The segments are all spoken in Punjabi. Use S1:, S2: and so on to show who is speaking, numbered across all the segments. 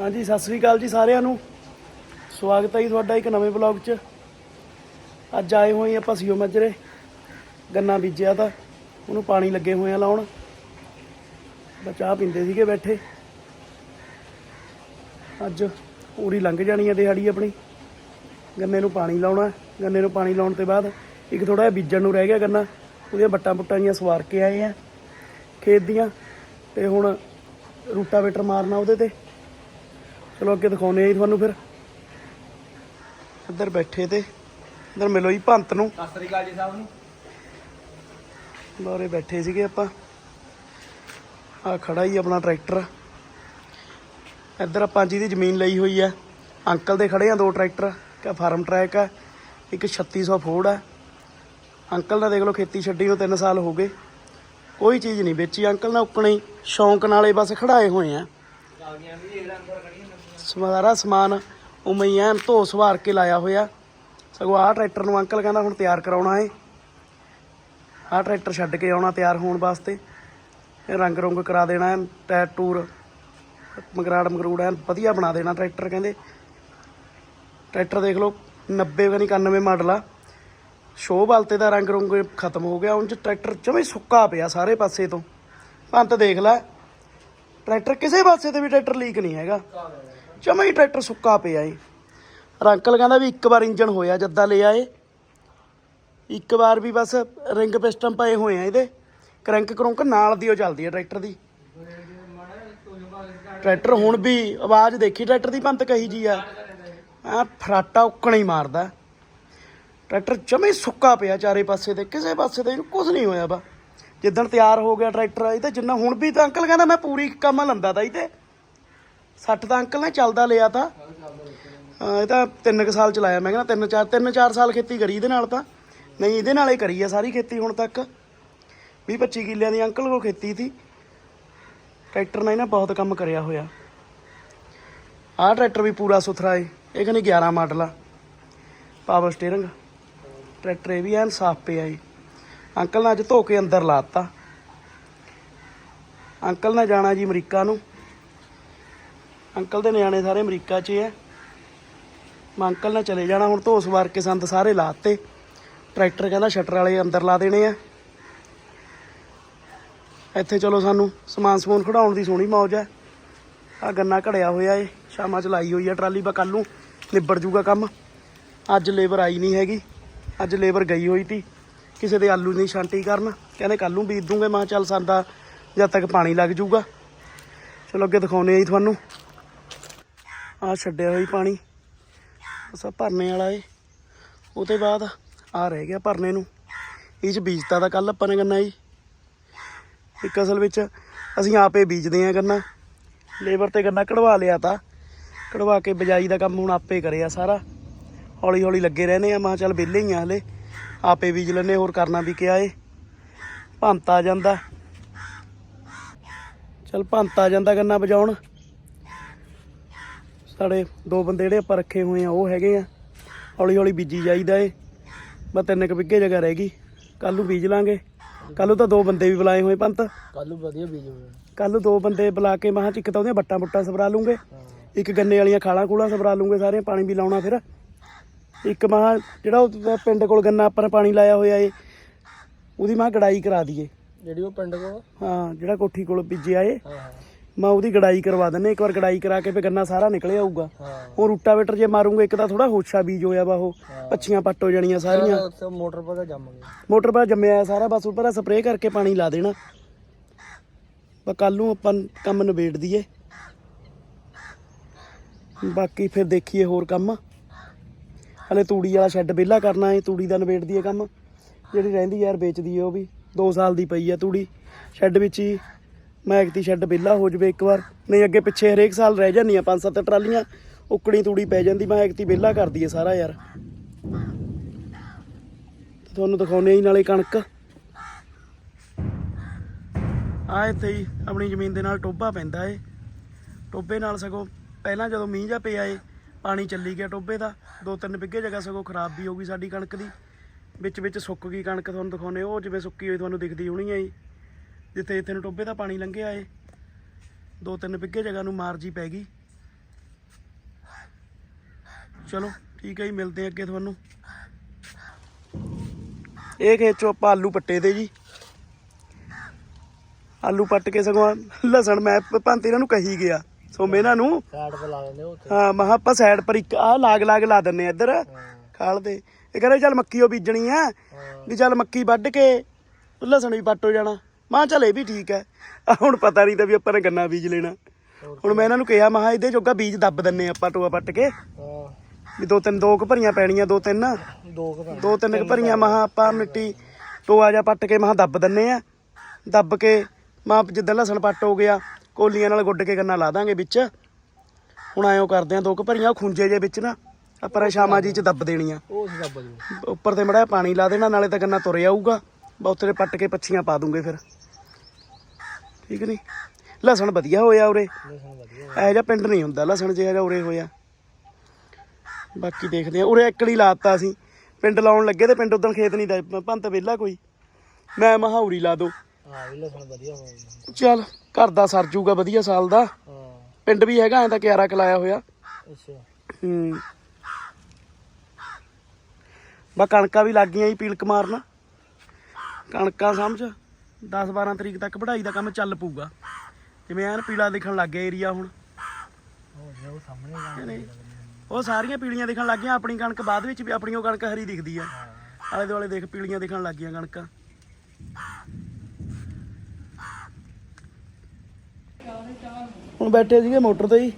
S1: ਹਾਂਜੀ, ਸਤਿ ਸ੍ਰੀ ਅਕਾਲ ਜੀ ਸਾਰਿਆਂ ਨੂੰ। ਸਵਾਗਤ ਹੈ ਜੀ ਤੁਹਾਡਾ ਇੱਕ ਨਵੇਂ ਬਲੌਗ 'ਚ। ਅੱਜ ਆਏ ਹੋਏ ਆਪਾਂ ਸੀਓ ਮੱਜਰੇ। ਗੰਨਾ ਬੀਜਿਆ ਤਾਂ, ਉਹਨੂੰ ਪਾਣੀ ਲੱਗੇ ਹੋਏ ਆ ਲਾਉਣ। ਬਸ ਚਾਹ ਪੀਂਦੇ ਸੀਗੇ ਬੈਠੇ। ਅੱਜ ਪੂਰੀ ਲੰਘ ਜਾਣੀ ਹੈ ਦਿਹਾੜੀ ਆਪਣੀ। ਗੰਨੇ ਨੂੰ ਪਾਣੀ ਲਾਉਣਾ। ਗੰਨੇ ਨੂੰ ਪਾਣੀ ਲਾਉਣ ਤੋਂ ਬਾਅਦ ਇੱਕ ਥੋੜਾ ਜਿਹਾ ਬੀਜਣ ਨੂੰ ਰਹਿ ਗਿਆ ਗੰਨਾ। ਉਹਦੀਆਂ ਬੱਟਾਂ ਬੁੱਟਾਂ ਜੀਆਂ ਸਵਾਰ ਕੇ ਆਏ ਆ। ਖੇਤ ਦੀਆਂ। ਤੇ ਹੁਣ ਰੂਟਾਵੇਟਰ ਮਾਰਨਾ ਉਹਦੇ ਤੇ। ਚਲੋ ਅੱਗੇ ਦਿਖਾਉਨੇ ਆ ਜੀ ਤੁਹਾਨੂੰ ਫਿਰ। ਇੱਧਰ ਬੈਠੇ ਤੇ। ਇੱਧਰ ਮਿਲੋ ਜੀ ਭੰਤ ਨੂੰ।
S2: ਸਤਿ ਸ੍ਰੀ ਅਕਾਲ ਜੀ ਸਾਹਿਬ ਨੂੰ।
S1: ਬਾਰੇ ਬੈਠੇ ਸੀਗੇ ਆਪਾਂ। ਆ ਖੜਾ ਹੀ ਆਪਣਾ ਟਰੈਕਟਰ। ਇੱਧਰ ਆਪਾਂ ਜਿਹਦੀ ਜ਼ਮੀਨ ਲਈ ਹੋਈ ਆ। ਅੰਕਲ ਦੇ ਖੜੇ ਆ ਦੋ ਟਰੈਕਟਰ। ਇੱਕ ਫਾਰਮ ਟਰੈਕ ਆ। ਇੱਕ 3600 ਫੋਰਡ ਆ। ਅੰਕਲ ਦਾ ਦੇਖ ਲਓ ਖੇਤੀ ਛੱਡੀ ਨੂੰ 3 ਸਾਲ ਹੋ ਗਏ। ਕੋਈ ਚੀਜ਼ ਨਹੀਂ ਵੇਚੀ। ਅੰਕਲ ਨੇ ਉੱਕਣੇ ਸ਼ੌਂਕ ਨਾਲੇ ਬਸ ਖੜਾਏ ਹੋਏ ਆ।
S2: ਕਾਗੀਆਂ ਵੀ ਜਿਹੜਾ ਅੰਦਰ ਖੜੀਆਂ। ਨੇ
S1: ਸਾਰਾ ਸਮਾਨ ਉਵੇਂ ਹੀ ਐਨ ਧੋ ਸਵਾਰ ਕੇ ਲਾਇਆ ਹੋਇਆ। ਸਗੋਂ ਆਹ ਟਰੈਕਟਰ ਨੂੰ ਅੰਕਲ ਕਹਿੰਦਾ ਹੁਣ ਤਿਆਰ ਕਰਾਉਣਾ ਏ। ਆਹ ਟਰੈਕਟਰ ਛੱਡ ਕੇ ਆਉਣਾ ਤਿਆਰ ਹੋਣ ਵਾਸਤੇ। ਇਹ ਰੰਗ ਰੁੰਗ ਕਰਾ ਦੇਣਾ ਐਨ ਟਾਇਰ ਟੂਰ, ਮਗਰਾੜ ਮਗਰੂੜ ਐਨ ਵਧੀਆ ਬਣਾ ਦੇਣਾ ਟਰੈਕਟਰ ਕਹਿੰਦੇ। ਟਰੈਕਟਰ ਦੇਖ ਲਓ 90 ਕਨੀ 91 ਮਾਡਲ ਆ। ਸ਼ੋਅ ਬਲਤੇ ਦਾ ਰੰਗ ਰੁੰਗ ਖਤਮ ਹੋ ਗਿਆ, ਉਂਝ ਚ ਟਰੈਕਟਰ ਜਮੇ ਸੁੱਕਾ ਪਿਆ ਸਾਰੇ ਪਾਸੇ ਤੋਂ। ਭੰਤ ਦੇਖ ਲੈ, ਟਰੈਕਟਰ ਕਿਸੇ ਪਾਸੇ ਤੇ ਵੀ ਟਰੈਕਟਰ ਲੀਕ ਨਹੀਂ ਹੈਗਾ। ਜਮਾ ਹੀ ਟਰੈਕਟਰ ਸੁੱਕਾ ਪਿਆ ਏ। ਅੰਕਲ ਕਹਿੰਦਾ ਵੀ ਇੱਕ ਵਾਰ ਇੰਜਣ ਹੋਇਆ, ਜੱਦਾ ਲਿਆ ਏ ਇੱਕ ਵਾਰ ਵੀ ਬਸ ਰਿੰਗ ਪਿਸਟਨ ਪਏ ਹੋਏ ਆ ਇਹਦੇ। ਕਰੰਕ ਕਰੰਕ ਨਾਲ ਦੀ ਉਹ ਚੱਲਦੀ ਆ ਟਰੈਕਟਰ ਦੀ। ਟਰੈਕਟਰ ਹੁਣ ਵੀ ਆਵਾਜ਼ ਦੇਖੀ ਟਰੈਕਟਰ ਦੀ, ਪੰਤ ਕਹੀ ਜੀ ਆ। ਆ ਫਰਾਟਾ ਉੱਕਣਾ ਹੀ ਮਾਰਦਾ। ਟਰੈਕਟਰ ਜਮੇ ਸੁੱਕਾ ਪਿਆ ਚਾਰੇ ਪਾਸੇ ਤੇ, ਕਿਸੇ ਪਾਸੇ ਤੇ ਕੁਝ ਨਹੀਂ ਹੋਇਆ ਬਾ। ਜਿੱਦਣ ਤਿਆਰ ਹੋ ਗਿਆ ਟਰੈਕਟਰ, ਇਹਦਾ ਜਿੰਨਾ ਹੁਣ ਵੀ ਤਾਂ ਅੰਕਲ ਕਹਿੰਦਾ ਮੈਂ ਪੂਰੀ ਕੰਮ ਲੰਦਾ ਤਾਂ ਇਹਤੇ 60 ਤਾਂ ਅੰਕਲ ਨੇ ਚੱਲਦਾ ਲਿਆ ਤਾਂ। ਇਹ ਤਾਂ ਤਿੰਨ 3 ਸਾਲ ਚਲਾਇਆ। ਮੈਂ ਕਹਿੰਦਾ 3 4 3 4 ਸਾਲ ਖੇਤੀ ਕਰੀ ਇਹਦੇ ਨਾਲ ਤਾਂ। ਨਹੀਂ, ਇਹਦੇ ਨਾਲ ਹੀ ਕਰੀ ਆ ਸਾਰੀ ਖੇਤੀ ਹੁਣ ਤੱਕ। 20 25 ਕਿੱਲਿਆਂ ਦੀ ਅੰਕਲ ਕੋ ਖੇਤੀ ਸੀ। ਟਰੈਕਟਰ ਨਾਲ ਇਹਨਾਂ ਬਹੁਤ ਕੰਮ ਕਰਿਆ ਹੋਇਆ। ਆਹ ਟਰੈਕਟਰ ਵੀ ਪੂਰਾ ਸੁਥਰਾ ਏ। ਇਹ ਕਹਿੰਦੇ 11 ਮਾਡਲ ਆ। Power steering. ਟਰੈਕਟਰ ਇਹ ਵੀ ਐਨ ਸਾਫ਼ ਪਿਆ ਏ। ਅੰਕਲ ਨੇ ਅੱਜ ਧੋ ਕੇ ਅੰਦਰ ਲਾਤਾ ਅੰਕਲ ਨੇ ਜਾਣਾ ਜੀ ਅਮਰੀਕਾ ਨੂੰ। ਅੰਕਲ ਦੇ ਨਿਆਣੇ ਸਾਰੇ ਅਮਰੀਕਾ 'ਚ ਐ। ਮੈਂ ਅੰਕਲ ਨੇ ਚਲੇ ਜਾਣਾ, ਹੁਣ ਧੋਸ ਸਵਾਰ ਕੇ ਸੰਦ ਸਾਰੇ ਲਾਤੇ। ਟਰੈਕਟਰ ਕਹਿੰਦਾ ਸ਼ਟਰ ਵਾਲੇ ਅੰਦਰ ਲਾ ਦੇਣੇ ਆ। ਇੱਥੇ ਚਲੋ ਸਾਨੂੰ ਸਮਾਨ ਸਮੂਨ ਖੜਾਉਣ ਦੀ ਸੋਹਣੀ ਮੌਜ ਹੈ ਆ ਗੰਨਾ ਘੜਿਆ ਹੋਇਆ ਏ, ਸ਼ਾਮਾਂ ਚ ਲਾਈ ਹੋਈ ਆ ਟਰਾਲੀ, ਬਾ ਕੱਲ ਨੂੰ ਨਿਬੜ ਜੂਗਾ ਕੰਮ। ਅੱਜ ਲੇਬਰ ਆਈ ਨਹੀਂ ਹੈਗੀ, ਅੱਜ ਲੇਬਰ ਗਈ ਹੋਈ ਤੀ। ਕਿਸੇ ਦੇ ਆਲੂ ਨਹੀਂ ਛਾਂਟੀ ਕਰਨ, ਕਹਿੰਦੇ ਕੱਲ ਨੂੰ ਬੀਜ ਦੂੰਗੇ, ਮੈਂ ਕਿਹਾ ਚੱਲ ਸੰਦਾ ਜਦ ਤੱਕ ਪਾਣੀ ਲੱਗ ਜੂਗਾ। ਚਲੋ ਅੱਗੇ ਦਿਖਾਉਨੇ ਆ ਜੀ ਤੁਹਾਨੂੰ। ਆ ਛੱਡਿਆ ਹੋਈ ਪਾਣੀ। ਬਸ ਭਰਨੇ ਵਾਲਾ ਏ। ਉਹ ਤੋਂ ਬਾਅਦ ਆ ਰਹਿ ਗਿਆ ਭਰਨੇ ਨੂੰ। ਇਹ ਚ ਬੀਜਤਾ ਤਾਂ ਕੱਲ ਆਪਾਂ ਨੇ ਗੰਨਾ ਜੀ। ਇੱਕ ਅਸਲ ਵਿੱਚ ਅਸੀਂ ਆਪੇ ਬੀਜਦੇ ਆ ਗੰਨਾ। ਲੇਬਰ ਤੇ ਗੰਨਾ ਕਢਵਾ ਲਿਆ ਤਾਂ। ਕਢਵਾ ਕੇ ਬਿਜਾਈ ਦਾ ਕੰਮ ਹੁਣ ਆਪੇ ਕਰਿਆ ਸਾਰਾ। ਹੌਲੀ ਹੌਲੀ ਲੱਗੇ ਰਹਿੰਦੇ ਆ ਮੈਂ ਕਿਹਾ ਚੱਲ ਵਿਹਲੇ ਹੀ ਆ ਹਲੇ। ਆਪੇ ਬੀਜ ਲੈਨੇ ਹੋਰ ਕਰਨਾ ਵੀ ਕਿਆ ਏ। ਭੰਤ ਆ ਜਾਂਦਾ। ਚੱਲ ਭੰਤ ਆ ਜਾਂਦਾ ਗੰਨਾ ਬਜਾਉਣ। ਸਾਡੇ ਦੋ ਬੰਦੇ ਜਿਹੜੇ ਆਪਾਂ ਰੱਖੇ ਹੋਏ ਆ ਉਹ ਹੈਗੇ ਆ। ਹੌਲੀ ਹੌਲੀ ਬੀਜੀ ਜਾਈਦਾ ਏ। ਬਸ ਤਿੰਨ ਕੁ ਬਿੱਗੇ ਜਗ੍ਹਾ ਰਹਿ ਗਈ। ਕੱਲ ਨੂੰ ਬੀਜ ਲਾਂਗੇ। ਕੱਲ ਨੂੰ ਤਾਂ ਦੋ ਬੰਦੇ ਵੀ ਬੁਲਾਏ ਹੋਏ ਪੰਤ।
S2: ਕੱਲ ਨੂੰ ਵਧੀਆ ਬੀਜ ਹੋਇਆ।
S1: ਕੱਲ ਨੂੰ ਦੋ ਬੰਦੇ ਬੁਲਾ ਕੇ ਮਹਾਂ ਚ ਇੱਕ ਤਾਂ ਉਹਦੀਆਂ ਬੱਟਾਂ ਬੁੱਟਾਂ ਸਵਰਾ ਲੂੰਗੇ। ਇੱਕ ਗੰਨੇ ਵਾਲੀਆਂ ਖਾਲਾਂ ਖੂਲਾਂ ਸਵਰਾ ਲੂੰਗੇ ਸਾਰੇ ਪਾਣੀ ਵੀ ਲਾਉਣਾ ਫਿਰ। ਇੱਕ ਮਹਾਂ ਜਿਹੜਾ ਉਹ ਪਿੰਡ ਕੋਲ ਗੰਨਾ ਆਪਾਂ ਨੇ ਪਾਣੀ ਲਾਇਆ ਹੋਇਆ ਏ ਉਹਦੀ ਮਹਾਂ ਗੜਾਈ ਕਰਾ ਦਈਏ।
S2: ਜਿਹੜੀ ਉਹ ਪਿੰਡ ਕੋ
S1: ਹਾਂ ਜਿਹੜਾ ਕੋਠੀ ਕੋਲ ਬੀਜਿਆ ਏ।
S2: ਹਾਂ ਹਾਂ।
S1: ਮੈਂ ਉਹਦੀ ਗੜਾਈ ਕਰਵਾ ਦਿੰਨੇ ਇੱਕ ਵਾਰ ਗੜਾਈ ਕਰਾ ਕੇ ਫਿਰ ਗੰਨਾ ਸਾਰਾ ਨਿਕਲੇ ਆਊਗਾ।
S2: ਹਾਂ।
S1: ਉਹ ਰੂਟਾਵੇਟਰ ਜੇ ਮਾਰੂੰਗਾ ਇੱਕ ਤਾਂ ਥੋੜਾ ਹੋਛਾ ਬੀਜ ਹੋਇਆ ਵਾ ਉਹ ਪੱਛੀਆਂ ਪੱਟ ਹੋ ਜਾਣੀਆਂ ਸਾਰੀਆਂ।
S2: ਮੋਟਰ ਪਾ ਜੰਮ ਗਿਆ।
S1: ਮੋਟਰ ਪਾ ਜੰਮਿਆ ਸਾਰਾ ਬਸ ਉੱਪਰ ਸਪਰੇਅ ਕਰਕੇ ਪਾਣੀ ਲਾ ਦੇਣਾ। ਬਸ ਕੱਲ ਨੂੰ ਆਪਾਂ ਕੰਮ ਨਿਬੇੜ ਦਈਏ। ਬਾਕੀ ਫਿਰ ਦੇਖੀਏ ਹੋਰ ਕੰਮ। ਹਲੇ ਤੂੜੀ ਵਾਲਾ ਸ਼ੈੱਡ ਵਿਹਲਾ ਕਰਨਾ ਹੈ ਤੂੜੀ ਦਾ ਨਿਬੇੜ ਦਈਏ ਕੰਮ। ਜਿਹੜੀ ਰਹਿੰਦੀ ਯਾਰ ਵੇਚ ਦਈਏ ਉਹ ਵੀ 2 ਸਾਲ ਦੀ ਪਈ ਆ ਤੂੜੀ। ਸ਼ੈੱਡ ਵਿੱਚ ਹੀ ਮੈਂ ਇੱਕ ਦੀ ਸ਼ੈੱਡ ਵਿਹਲਾ ਹੋ ਜਵੇ ਇੱਕ ਵਾਰ। ਨਹੀਂ, ਅੱਗੇ ਪਿੱਛੇ ਹਰੇਕ ਸਾਲ ਰਹਿ ਜਾਂਦੀਆਂ ਪੰਜ ਸੱਤ ਟਰਾਲੀਆਂ, ਉਕੜੀ ਤੂੜੀ ਪੈ ਜਾਂਦੀ, ਮੈਂ ਇੱਕ ਵਿਹਲਾ ਕਰਦੀ ਦਈਏ ਸਾਰਾ ਯਾਰ। ਤੁਹਾਨੂੰ ਦਿਖਾਉਨੇ ਹੀ ਨਾਲੇ ਕਣਕ। ਆ ਇੱਥੇ ਹੀ ਆਪਣੀ ਜ਼ਮੀਨ ਦੇ ਨਾਲ ਟੋਭਾ ਪੈਂਦਾ ਏ। ਟੋਭੇ ਨਾਲ ਸਗੋਂ ਪਹਿਲਾਂ ਜਦੋਂ ਮੀਂਹ ਜਾ ਪਿਆ ਏ, ਪਾਣੀ ਚੱਲੀ ਗਿਆ ਟੋਭੇ ਦਾ, ਦੋ ਤਿੰਨ ਬਿੱਗੇ ਜਗ੍ਹਾ ਸਗੋਂ ਖਰਾਬ ਵੀ ਹੋ ਗਈ ਸਾਡੀ ਕਣਕ ਦੀ। ਵਿੱਚ ਵਿੱਚ ਸੁੱਕ ਗਈ ਕਣਕ, ਤੁਹਾਨੂੰ ਦਿਖਾਉਨੇ ਉਹ ਜਿਵੇਂ ਸੁੱਕੀ ਹੋਈ, ਤੁਹਾਨੂੰ ਦਿਖਦੀ ਹੋਣੀ ਏ ਜਿੱਥੇ ਇੱਥੇ ਨੂੰ ਟੋਬੇ ਦਾ ਪਾਣੀ ਲੰਘਿਆ ਏ ਦੋ ਤਿੰਨ ਬਿੱਗੇ ਜਗ੍ਹਾ ਨੂੰ ਮਾਰਜੀ ਪੈ ਗਈ। ਚਲੋ ਠੀਕ ਹੈ ਜੀ ਮਿਲਦੇ ਆ ਅੱਗੇ ਤੁਹਾਨੂੰ। ਇਹ ਖੇਤ ਚੋਂ ਆਪਾਂ ਆਲੂ ਪੱਟੇ ਤੇ ਜੀ। ਆਲੂ ਪੱਟ ਕੇ ਸਗੋਂ ਲਸਣ ਮੈਂ ਭੰਤ ਇਹਨਾਂ ਨੂੰ ਕਹੀ ਗਿਆ। ਸੋ ਮੈਂ ਇਹਨਾਂ ਨੂੰ।
S2: ਸਾਈਡ ਤੇ ਲਾ ਦਿੰਦੇ ਉੱਥੇ।
S1: ਹਾਂ ਮਹਾ ਆਪਾਂ ਸਾਈਡ ਪਰ ਇੱਕ ਆ ਲਾਗ ਲਾਗ ਲਾ ਦਿੰਨੇ ਇੱਧਰ। ਖਾਲ ਤੇ ਇਹ ਕਹਿੰਦੇ ਚੱਲ ਮੱਕੀ ਉਹ ਬੀਜਣੀ ਆ। ਵੀ ਚੱਲ ਮੱਕੀ ਵੱਢ ਕੇ ਲਸਣ ਵੀ ਪੱਟ ਹੋ ਜਾਣਾ। ਮਾਂ ਚੱਲ ਇਹ ਵੀ ਠੀਕ ਹੈ। ਆਹ ਹੁਣ ਪਤਾ ਨਹੀਂ ਤਾਂ ਵੀ ਆਪਾਂ ਨੇ ਗੰਨਾ ਬੀਜ ਲੈਣਾ। ਹੁਣ ਮੈਂ ਇਹਨਾਂ ਨੂੰ ਕਿਹਾ ਮਹਾ ਇਹਦੇ ਜੋਗਾ ਬੀਜ ਦੱਬ ਦਿੰਨੇ ਆਪਾਂ ਟੋਆ ਪੱਟ ਕੇ।
S2: ਹਾਂ।
S1: ਵੀ ਦੋ ਤਿੰਨ ਦੋ ਕੁ ਭਰੀਆਂ ਪੈਣੀਆਂ ਦੋ ਤਿੰਨ।
S2: ਦੋ ਕੁ
S1: ਦੋ ਤਿੰਨ ਕੁ ਭਰੀਆਂ ਮਹਾ ਆਪਾਂ ਮਿੱਟੀ ਟੋਆ ਜਾ ਪੱਟ ਕੇ ਮਹਾ ਦੱਬ ਦਿੰਨੇ ਆ। ਦੱਬ ਕੇ ਮਾਂ ਜਿੱਦਾਂ ਲਸਣ ਪੱਟ ਹੋ ਗਿਆ ਕੋਲੀਆਂ ਨਾਲ ਗੁੱਡ ਕੇ ਗੰਨਾ ਲਾ ਦਾਂਗੇ ਵਿੱਚ। ਹੁਣ ਐਂ ਕਰਦੇ ਆ ਦੋ ਕੁ ਭਰੀਆਂ ਉਹ ਖੁੰਝੇ ਜੇ ਵਿੱਚ ਨਾ ਆਪਾਂ ਸ਼ਾਮਾਂ ਜੀ ਚ ਦੱਬ ਦੇਣੀਆਂ।
S2: ਉਹ ਸੀ ਦੱਬ ਜੂ
S1: ਉੱਪਰ ਤੇ ਮੜਾ ਪਾਣੀ ਲਾ ਦੇਣਾ ਨਾਲੇ ਤਾਂ ਗੰਨਾ ਤੁਰ ਆਊਗਾ। ਬਹੁਤੇ ਪੱਟ ਕੇ ਪੱਛੀਆਂ ਪਾ ਦੂੰਗੇ ਫਿਰ। ਠੀਕ ਨਹੀਂ? ਲਸਣ ਵਧੀਆ ਹੋਇਆ ਉਰੇ। ਇਹੋ ਜਿਹਾ ਪਿੰਡ ਨਹੀਂ ਹੁੰਦਾ ਲਸਣ ਜਿਹੜਾ ਜਿਹਾ ਉਰੇ ਹੋਇਆ। ਬਾਕੀ ਦੇਖਦੇ ਆ ਉਰੇ ਇਕੜੀ ਲਾਤਾ ਅਸੀਂ ਪਿੰਡ ਲਾਉਣ ਲੱਗੇ ਤੇ ਪਿੰਡ ਉਦੋਂ ਖੇਤ ਨਹੀਂ ਦਾ ਭੰਤ ਵਿਹਲਾ ਕੋਈ। ਮੈਂ ਮਹਾਉਰੀ ਲਾ ਦੋ।
S2: ਹਾਂ ਵੀ ਲਸਣ ਵਧੀਆ ਹੋ ਗਿਆ
S1: ਚੱਲ ਘਰ ਦਾ ਸਰ ਜੂਗਾ ਵਧੀਆ ਸਾਲ ਦਾ। ਪਿੰਡ ਵੀ ਹੈਗਾ ਐ ਤਾਂ ਕਿਆਰਾ ਕਲਾਇਆ ਹੋਇਆ।
S2: ਅੱਛਾ।
S1: ਹੂੰ। ਬਾ ਕਣਕਾਂ ਵੀ ਲੱਗ ਗਈਆਂ ਜੀ ਪੀਲਕ ਮਾਰਨ। ਕਣਕਾਂ ਸਮਝ? 10 12 ਤਰੀਕ ਤੱਕ ਵਢਾਈ ਦਾ ਕੰਮ ਚੱਲ ਪਊਗਾ। ਜਿਵੇਂ ਐਨ ਪੀਲਾ ਦਿਖਣ ਲੱਗ ਗਿਆ ਏਰੀਆ ਹੁਣ।
S2: ਉਹ ਸਾਹਮਣੇ
S1: ਉਹ ਸਾਰੀਆਂ ਪੀਲੀਆਂ ਦਿਖਣ ਲੱਗ ਗਈਆਂ, ਆਪਣੀ ਕਣਕ ਬਾਅਦ ਵਿੱਚ ਵੀ ਆਪਣੀ ਉਹ ਕਣਕ ਹਰੀ ਦਿਖਦੀ ਆ। ਆਲੇ ਦੁਆਲੇ ਦੇਖ, ਪੀਲੀਆਂ ਦਿਖਣ ਲੱਗ ਗਈਆਂ ਕਣਕਾਂ। ਹੁਣ ਬੈਠੇ ਸੀਗੇ ਮੋਟਰ ਤੇ ਹੀ।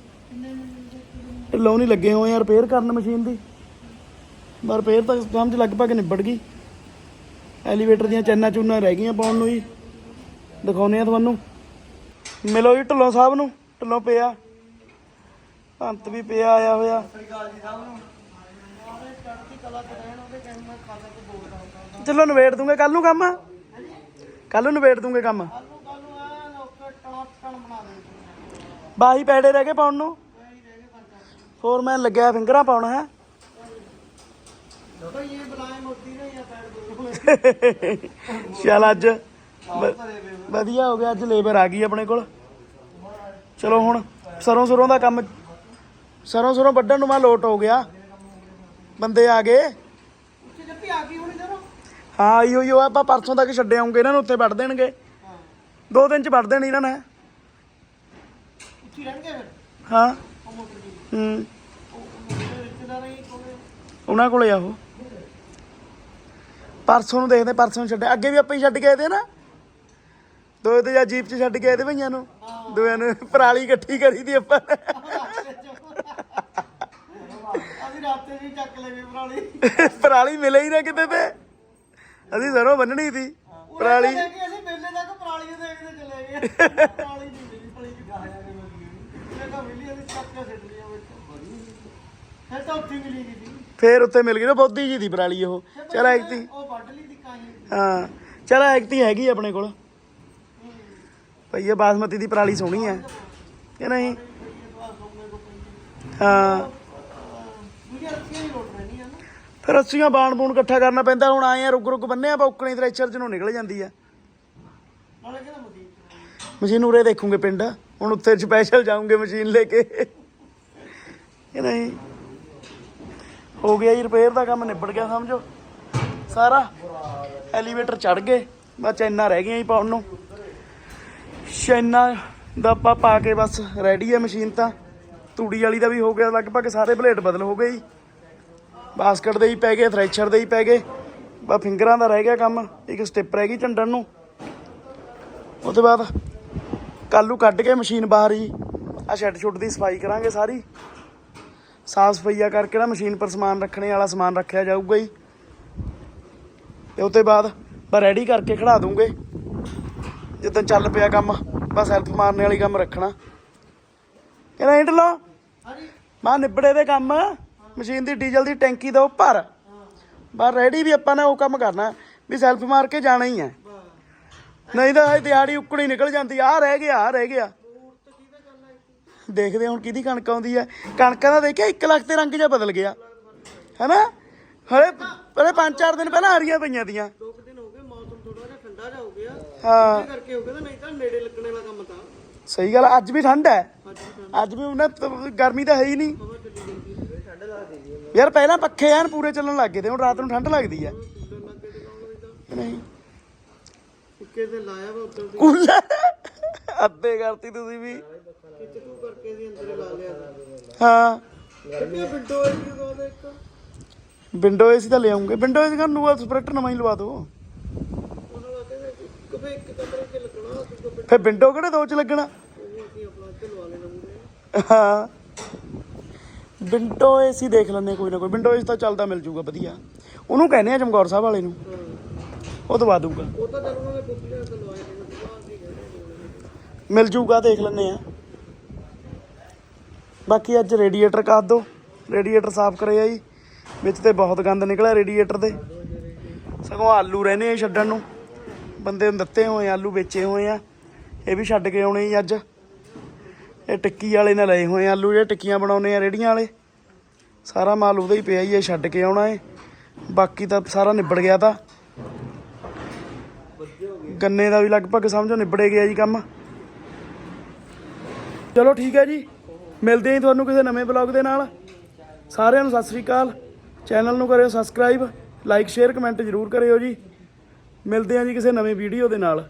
S1: ਢਿੱਲੋਂ ਨਹੀਂ ਲੱਗੇ ਹੋਏ ਆ ਰਿਪੇਅਰ ਕਰਨ ਮਸ਼ੀਨ ਦੀ। ਪਰ ਰਿਪੇਅਰ ਤਾਂ ਸਮਝ ਲਗਭਗ ਨਿਬੜ ਗਈ। ਐਲੀਵੇਟਰ ਦੀਆਂ ਚੈਨਾਂ ਚੂਨਾਂ ਰਹਿ ਗਈਆਂ ਪਾਉਣ ਨੂੰ ਜੀ। ਦਿਖਾਉਨੇ ਆ ਤੁਹਾਨੂੰ। ਮਿਲੋ ਜੀ ਢਿੱਲੋਂ ਸਾਹਿਬ ਨੂੰ। ਢਿੱਲੋਂ ਪਿਆ। ਭੰਤ ਵੀ ਪਿਆ, ਆਇਆ ਹੋਇਆ। ਚਲੋ ਨਵੇੜ ਦੂੰਗੇ। ਕੱਲ ਨੂੰ ਕੰਮ? ਕੱਲ ਨੂੰ ਨਵੇੜ ਦੂੰਗੇ ਕੰਮ। ਬਾਹੀ ਪੈੜੇ ਰਹਿ ਗਏ ਪਾਉਣ ਨੂੰ। ਫੋਰਮੈਨ ਲੱਗਿਆ ਫਿੰਗਰਾਂ ਪਾਉਣਾ ਹੈ। ਚੱਲ ਅੱਜ ਵਧੀਆ ਹੋ ਗਿਆ ਅੱਜ ਲੇਬਰ ਆ ਗਈ ਆਪਣੇ ਕੋਲ। ਚਲੋ ਹੁਣ ਸਰੋਂ ਸਰੋਂ ਦਾ ਕੰਮ ਸਰੋਂ ਸਰੋਂ ਵੱਢਣ ਨੂੰ ਮੈਂ ਲੋਟ ਹੋ ਗਿਆ। ਬੰਦੇ ਆ ਗਏ। ਹਾਂ ਆਈਓ ਹੀ ਆਪਾਂ ਪਰਸੋਂ ਤੱਕ ਛੱਡ ਆਉਂਗੇ ਇਹਨਾਂ ਨੂੰ ਉੱਥੇ ਵੱਢ ਦੇਣਗੇ। ਦੋ ਦਿਨ ਚ ਵੱਢ ਦੇਣੀ ਇਹਨਾਂ ਨੇ। ਹਾਂ ਹੂੰ। ਉਹਨਾਂ ਕੋਲੇ ਆ ਉਹ। ਪਰਸੋਂ ਨੂੰ ਦੇਖਦੇ ਪਰਸੋਂ ਨੂੰ ਛੱਡੇ ਅੱਗੇ ਵੀ ਆਪਾਂ ਹੀ ਛੱਡ ਕੇ ਤੇ ਨਾ। ਦੋ ਤੇ ਜਾਂ ਜੀਪ 'ਚ ਛੱਡ ਕੇ ਤੇ ਭਈਆਂ ਨੂੰ। ਦੋਆਂ ਨੂੰ ਪਰਾਲੀ ਇਕੱਠੀ ਕਰੀ ਦੀ ਆਪਾਂ।
S2: ਅਸੀਂ ਰਾਤੇ ਵੀ ਚੱਕ ਲਗੇ ਪਰਾਲੀ।
S1: ਪਰਾਲੀ ਮਿਲੇ ਹੀ ਨਾ ਕਿਤੇ ਤੇ। ਅਸੀਂ ਸਰੋਂ ਬੰਨਣੀ ਸੀ। ਪਰਾਲੀ
S2: ਕਿ ਅਸੀਂ ਮੇਲੇ ਤੱਕ ਪਰਾਲੀ ਨੂੰ ਦੇਖਦੇ ਚਲੇ ਗਏ। ਪਰਾਲੀ ਨਹੀਂ ਮਿਲੀ ਪਲੀ ਚ ਗਾਇਆ ਨਹੀਂ ਮਿਲੀ ਇਹ ਤਾਂ ਮਿਲੀ ਅਸੀਂ ਚੱਕ ਕੇ ਸਿੱਟ ਲਿਆ ਵਿੱਚ। ਫਿਰ ਤਾਂ ਉੱਥੇ ਮਿਲੀ ਗਈ ਸੀ।
S1: ਫੇਰ ਉੱਤੇ ਮਿਲ ਗਈ ਨਾ ਬੋਦੀ ਜੀ ਦੀ ਪਰਾਲੀ ਉਹ। ਚਲ ਐਕਤੀ
S2: ਉਹ ਵੱਢ ਲਈ ਦੀ ਕਾਹੀ
S1: ਹਾਂ। ਚਲ ਐਕਤੀ ਹੈਗੀ ਆਪਣੇ ਕੋਲ। ਭਈਆ ਬਾਸਮਤੀ ਦੀ ਪਰਾਲੀ ਸੋਹਣੀ ਹੈ ਕਿ ਨਹੀਂ? ਹਾਂ। ਫਿਰ ਰੱਸੀਆਂ ਬਾਣ ਬੂਣ ਇਕੱਠਾ ਕਰਨਾ ਪੈਂਦਾ। ਹੁਣ ਆਏ ਆ ਰੁਕ ਰੁਕ ਬੰਨੇ ਆ ਬੌਕਣੀ ਥ੍ਰੈਸ਼ਰ ਚ ਨੂੰ ਨਿਕਲ ਜਾਂਦੀ ਆ। ਮਸ਼ੀਨ ਉਰੇ ਦੇਖੂਗੇ ਪਿੰਡ। ਹੁਣ ਉੱਥੇ ਸਪੈਸ਼ਲ ਜਾਉਂਗੇ ਮਸ਼ੀਨ ਲੈ ਕੇ। ਇਹ ਨਹੀਂ? ਹੋ ਗਿਆ ਜੀ ਰਿਪੇਅਰ ਦਾ ਕੰਮ ਨਿਬੜ ਗਿਆ, ਸਮਝੋ। ਸਾਰਾ? ਐਲੀਵੇਟਰ ਚੜ ਗਏ। ਬਸ ਚੈਨਾ ਰਹਿ ਗਈਆਂ ਜੀ ਪਾਉਣ ਨੂੰ। ਚੈਨਾ ਦਾ ਆਪਾਂ ਪਾ ਕੇ ਬਸ ਰੈਡੀ ਹੈ ਮਸ਼ੀਨ ਤਾਂ। ਤੂੜੀ ਵਾਲੀ ਦਾ ਵੀ ਹੋ ਗਿਆ, ਲਗਭਗ ਸਾਰੇ ਬਲੇਡ ਬਦਲ ਹੋ ਗਏ ਜੀ। ਬਾਸਕਟ ਦੇ ਹੀ ਪੈ ਗਏ ਥ੍ਰੈਸ਼ਰ ਦੇ ਹੀ ਪੈ ਗਏ। ਬਸ ਫਿੰਗਰਾਂ ਦਾ ਰਹਿ ਗਿਆ ਕੰਮ, ਇੱਕ ਸਟਿਪ ਰਹਿ ਗਈ ਝੰਡਣ ਨੂੰ। ਉਹ ਤੋਂ ਬਾਅਦ ਕੱਲ੍ਹ ਕੱਢ ਕੇ ਮਸ਼ੀਨ ਬਾਹਰ ਹੀ ਆ ਸ਼ੈੱਡ ਸ਼ੁੱਡ ਦੀ ਸਫ਼ਾਈ ਕਰਾਂਗੇ ਸਾਰੀ। ਸਾਫ਼ ਸਫਾਈਆ ਕਰਕੇ ਨਾ ਮਸ਼ੀਨ ਪਰ ਸਮਾਨ ਰੱਖਣੇ ਵਾਲਾ ਸਮਾਨ ਰੱਖਿਆ ਜਾਊਗਾ ਜੀ। ਤੇ ਉਹ ਤੋਂ ਬਾਅਦ ਬਸ ਰੈਡੀ ਕਰਕੇ ਖੜਾ ਦੂੰਗੇ। ਜਦੋਂ ਚੱਲ ਪਿਆ ਕੰਮ, ਬਸ ਹੈਲਪ ਮਾਰਨੇ ਵਾਲੀ ਕੰਮ ਰੱਖਣਾ। ਕਹਿੰਦਾ, ਇੰਟ ਲੋ ਮਾਂ ਨਿਬੜੇ ਦੇ ਕੰਮ। ਮਸ਼ੀਨ ਦੀ ਡੀਜ਼ਲ ਦੀ ਟੈਂਕੀ ਦਾ ਉੱਪਰ। ਬਸ ਰੈਡੀ ਵੀ ਆਪਾਂ ਨੇ ਉਹ ਕੰਮ ਕਰਨਾ। ਵੀ ਸੈਲਫ ਮਾਰ ਕੇ ਜਾਣਾ ਹੀ ਹੈ। ਨਹੀਂ ਤਾਂ ਇਹ ਦਿਹਾੜੀ ਉੱਕਣੀ ਨਿਕਲ ਜਾਂਦੀ। ਆ ਰਹਿ ਗਿਆ ਆ ਰਹਿ ਗਿਆ। ਦੇਖਦੇ ਹੁਣ ਕਿਹਦੀ ਕਣਕ ਆਉਂਦੀ ਹੈ। ਕਣਕਾਂ ਦਾ ਦੇਖਿਆ 1 ਲੱਖ ਤੇ ਰੰਗ ਜਿਹਾ ਬਦਲ ਗਿਆ। ਹੈਨਾ? ਹਲੇ ਹਲੇ 5-4 ਦਿਨ ਪਹਿਲਾਂ ਹਰੀਆਂ ਪਈਆਂ ਦੀਆਂ
S2: ਦੋ ਕੁ ਦਿਨ ਹੋ ਗਏ ਮੌਸਮ ਥੋੜਾ ਜਿਹਾ ਠੰਡਾ ਜਿਹਾ ਹੋ ਗਿਆ।
S1: ਹਾਂ।
S2: ਇਹ ਕਰਕੇ ਹੋ ਗਿਆ ਤਾਂ ਨਹੀਂ ਤਾਂ ਨੇੜੇ ਲੱਗਣੇ ਵਾਲਾ ਕੰਮ ਤਾਂ।
S1: ਸਹੀ ਗੱਲ ਅੱਜ ਵੀ ਠੰਡ ਹੈ।
S2: ਅੱਜ ਵੀ
S1: ਅੱਜ ਵੀ ਉਹਨਾਂ ਗਰਮੀ ਤਾਂ ਹੈ ਹੀ ਨਹੀਂ।
S2: ਹਵਾ ਚੱਲੀ ਜਾਂਦੀ ਹੈ ਠੰਡ ਲੱਗਦੀ ਹੈ
S1: ਯਾਰ ਪਹਿਲਾਂ ਪੱਖੇ ਐਨ ਪੂਰੇ ਚੱਲਣ ਲੱਗ ਗਏ ਤੇ ਹੁਣ ਰਾਤ ਨੂੰ ਠੰਡ ਲੱਗਦੀ
S2: ਤਾਂ।
S1: ਨਹੀਂ।
S2: ਇੱਕੇ ਤੇ ਲਾਇਆ ਵਾ ਦੀ
S1: ਕੂਲਰ ਅੱਧੇ ਕਰਤੀ ਤੁਸੀਂ ਵੀ।
S2: ਕਿਚ ਤੂੰ ਕਰਕੇ ਸੀ ਅੰਦਰ ਹੀ ਲਾ ਲਿਆ।
S1: ਹਾਂ।
S2: ਕਿੰਨੇ ਵਿੰਡੋ ਹੈ ਜੀ ਉਹਦਾ ਇੱਕ।
S1: ਵਿੰਡੋ ਏਸੀ ਤਾਂ ਲਿਆਉਂਗੇ ਵਿੰਡੋ ਏਸੀ ਕਰਨ ਨੂੰ ਸਪਰੈਕਟਰ ਨਵਾਂ ਹੀ ਲਵਾ ਦਿਓ। ਫਿਰ ਵਿੰਡੋ ਕਿਹੜੇ ਦੋ ਚ ਲੱਗਣਾ? ਹਾਂ। ਵਿੰਡੋ ਏਸੀ ਦੇਖ ਲੈਂਦੇ ਕੋਈ ਨਾ ਕੋਈ। ਵਿੰਡੋ ਏਸੀ ਤਾਂ ਚੱਲਦਾ ਮਿਲ ਜੂਗਾ, ਵਧੀਆ। ਉਹਨੂੰ ਕਹਿੰਦੇ ਆ ਚਮਕੌਰ ਸਾਹਿਬ ਵਾਲੇ ਨੂੰ। ਉਹ ਦਵਾ ਦੂਗਾ
S2: ਉਹ ਤਾਂ ਚੱਲ ਉਹਨਾਂ ਨੇ ਬੁੱਕੀਆਂ ਤਾਂ ਲਵਾਏ
S1: ਮਿਲ ਜੂਗਾ, ਦੇਖ ਲੈਂਦੇ ਆ ਬਾਕੀ ਅੱਜ ਰੇਡੀਏਟਰ ਕਰ ਦੋ। ਰੇਡੀਏਟਰ ਸਾਫ਼ ਕਰਿਆ ਜੀ। ਵਿੱਚ ਤੇ ਬਹੁਤ ਗੰਦ ਨਿਕਲਿਆ ਰੇਡੀਏਟਰ ਦੇ ਸਗੋਂ ਆਲੂ ਰਹਿੰਦੇ ਆ ਛੱਡਣ ਨੂੰ। ਬੰਦੇ ਨੂੰ ਦਿੱਤੇ ਹੋਏ ਆਲੂ ਵੇਚੇ ਹੋਏ ਆ। ਇਹ ਵੀ ਛੱਡ ਕੇ ਆਉਣੇ ਜੀ ਅੱਜ। ਇਹ ਟਿੱਕੀ ਵਾਲੇ ਨੇ ਲਏ ਹੋਏ ਆਲੂ ਜਿਹੜੇ ਟਿੱਕੀਆਂ ਬਣਾਉਨੇ ਆ ਰੇੜੀਆਂ ਵਾਲੇ। ਸਾਰਾ ਮਾਲ ਉਹਦਾ ਹੀ ਪਿਆ ਹੀ ਇਹ ਛੱਡ ਕੇ ਆਉਣਾ ਏ ਬਾਕੀ ਤਾਂ ਸਾਰਾ ਨਿਬੜ ਗਿਆ ਤਾਂ। ਗੰਨੇ ਦਾ ਵੀ ਲਗਭਗ ਸਮਝੋ ਨਿਬੜੇ ਗਿਆ ਜੀ ਕੰਮ। ਚਲੋ ਠੀਕ ਹੈ ਜੀ। ਮਿਲਦੇ ਹਾਂ ਜੀ ਤੁਹਾਨੂੰ ਕਿਸੇ ਨਵੇਂ ਬਲੌਗ ਦੇ ਨਾਲ। ਸਾਰਿਆਂ ਨੂੰ ਸਤਿ ਸ੍ਰੀ ਅਕਾਲ। ਚੈਨਲ ਨੂੰ ਕਰਿਓ ਸਬਸਕ੍ਰਾਈਬ, ਲਾਈਕ, ਸ਼ੇਅਰ, ਕਮੈਂਟ ਜ਼ਰੂਰ ਕਰਿਓ ਜੀ। ਮਿਲਦੇ ਹਾਂ ਜੀ ਕਿਸੇ ਨਵੇਂ ਵੀਡੀਓ ਦੇ ਨਾਲ।